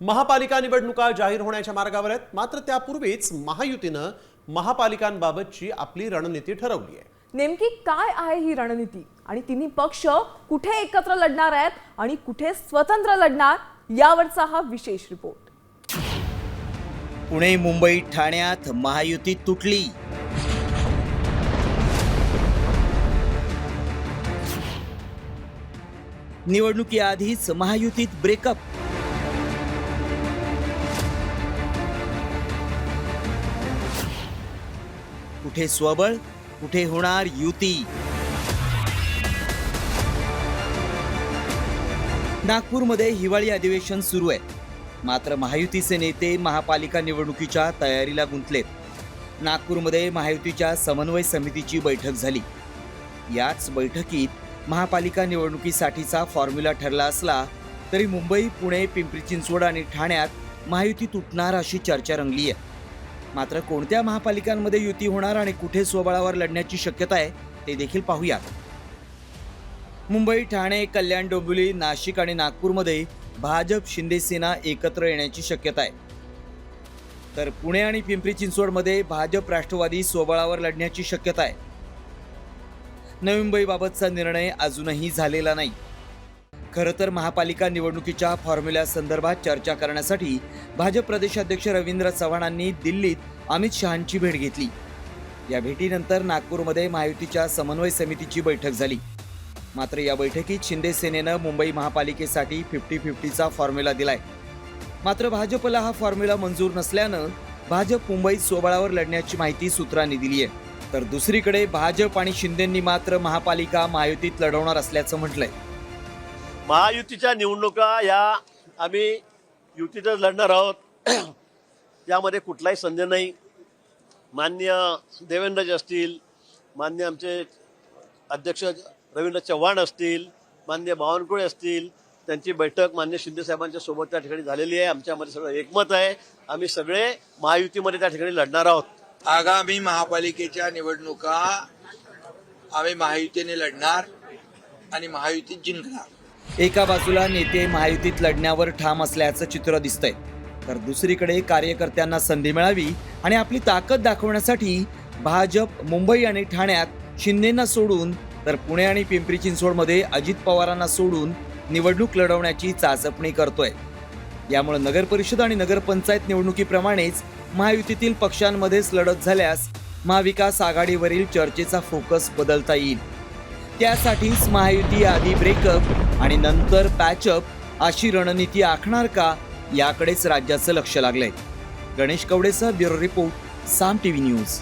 महापालिका निवडणुका जाहीर होण्याच्या मार्गावर आहेत. मात्र त्यापूर्वीच महायुतीनं महापालिकांबाबतची आपली रणनीती ठरवली आहे. नेमकी काय आहे ही रणनीती? आणि तिन्ही पक्ष कुठे एकत्र लढणार आहेत आणि कुठे स्वतंत्र लढणार यावरचा हा विशेष रिपोर्ट. पुणे मुंबई ठाण्यात महायुती तुटली. निवडणुकीआधीच महायुतीत ब्रेकअप कुठे स्वबळ कुठे होणार युती? नागपूरमध्ये हिवाळी अधिवेशन सुरू आहे. मात्र महायुतीचे नेते महापालिका निवडणुकीच्या तयारीला गुंतलेत. नागपूरमध्ये महायुतीच्या समन्वय समितीची बैठक झाली. याच बैठकीत महापालिका निवडणुकीसाठीचा फॉर्म्युला ठरला असला तरी मुंबई पुणे पिंपरी चिंचवड आणि ठाण्यात महायुती तुटणार अशी चर्चा रंगली आहे मात्र कोणत्या महापालिकांमध्ये युती होणार आणि कुठे स्वबळावर लढण्याची शक्यता आहे ते देखील पाहूयात. मुंबई ठाणे कल्याण डोंबिवली नाशिक आणि नागपूरमध्ये भाजप शिंदेसेना एकत्र येण्याची शक्यता आहे. तर पुणे आणि पिंपरी चिंचवडमध्ये भाजप राष्ट्रवादी स्वबळावर लढण्याची शक्यता आहे. नवी मुंबईबाबतचा निर्णय अजूनही झालेला नाही. खरं तर महापालिका निवडणुकीच्या फॉर्म्युल्या संदर्भात चर्चा करण्यासाठी भाजप प्रदेशाध्यक्ष रवींद्र चव्हाणांनी दिल्लीत अमित शहांची भेट घेतली. या भेटीनंतर नागपूरमध्ये महायुतीच्या समन्वय समितीची बैठक झाली. मात्र या बैठकीत शिंदे सेनेनं मुंबई महापालिकेसाठी फिफ्टी फिफ्टीचा फॉर्म्युला दिलाय. मात्र भाजपला हा फॉर्म्युला मंजूर नसल्यानं भाजप मुंबईत सोबळावर लढण्याची माहिती सूत्रांनी दिली आहे तर दुसरीकडे भाजप आणि शिंदेंनी मात्र महापालिका महायुतीत लढवणार असल्याचं म्हटलंय. महायुतीच्या निवडणुका या आम्ही युतीतच लढणार आहोत. यामध्ये कुठलाही संदेह नाही. मान्य देवेंद्रजी असतील मान्य आमचे अध्यक्ष रवींद्र चव्हाण असतील मान्य बावनकुळे असतील त्यांची बैठक मान्य शिंदेसाहेबांच्या सोबत त्या ठिकाणी झालेली आहे. आमच्यामध्ये सगळं एकमत आहे. आम्ही सगळे महायुतीमध्ये त्या ठिकाणी लढणार आहोत. आगामी महापालिकेच्या निवडणुका आम्ही महायुतीने लढणार आणि महायुती जिंकणार. एका बाजूला नेते महायुतीत लढण्यावर ठाम असल्याचं चित्र दिसतंय. तर दुसरीकडे कार्यकर्त्यांना संधी मिळावी आणि आपली ताकद दाखवण्यासाठी भाजप मुंबई आणि ठाण्यात शिंदेंना सोडून तर पुणे आणि पिंपरी चिंचवडमध्ये अजित पवारांना सोडून निवडणूक लढवण्याची चाचपणी करतोय. यामुळे नगर परिषद आणि नगरपंचायत निवडणुकीप्रमाणेच महायुतीतील पक्षांमध्येच लढत झाल्यास महाविकास आघाडीवरील चर्चेचा फोकस बदलता येईल. त्यासाठीच महायुती आधी ब्रेकअप आणि नंतर पॅचअप अशी रणनीती आखणार का याकडेच राज्याचं लक्ष लागलंय. Ganesh कवडेसह bureau report Saam TV news.